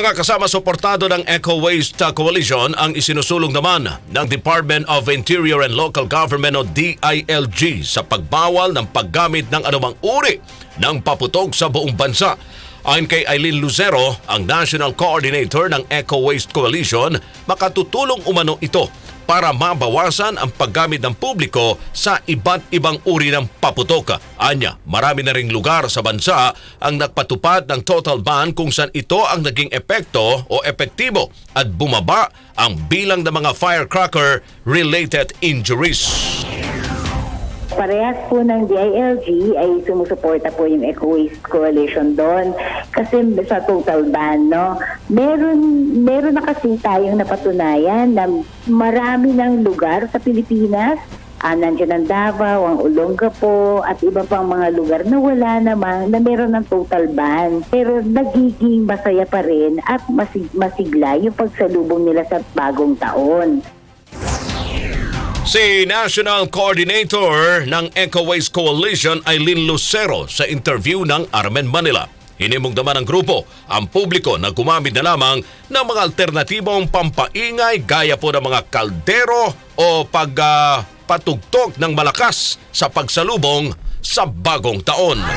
Mga kasama suportado ng Eco Waste Coalition ang isinusulong naman ng Department of Interior and Local Government o DILG sa pagbawal ng paggamit ng anumang uri ng paputog sa buong bansa. Ayon kay Eileen Lucero, ang National Coordinator ng Eco Waste Coalition, makatutulong umano ito para mabawasan ang paggamit ng publiko sa iba't ibang uri ng paputok. Anya, marami na ring lugar sa bansa ang nagpatupad ng total ban kung saan ito ang naging epekto o epektibo at bumaba ang bilang ng mga firecracker-related injuries. Parehas po ng DILG ay sumusuporta po yung Eco Waste Coalition doon kasi sa total ban, no? Meron, meron na kasi tayong napatunayan na marami ng lugar sa Pilipinas Ah, nandiyan ang Davao, ang Olongapo, at iba pang mga lugar na wala namang, na meron ng total ban. Pero nagiging masaya pa rin at masig- masigla yung pagsalubong nila sa bagong taon. Si National Coordinator ng Eco Waste Coalition Eileen Lucero sa interview ng Armen Manila. Hinimog naman ng grupo ang publiko na gumamit na lamang ng mga alternatibong pampaingay gaya po ng mga kaldero o pagpatugtog ng malakas sa pagsalubong sa bagong taon.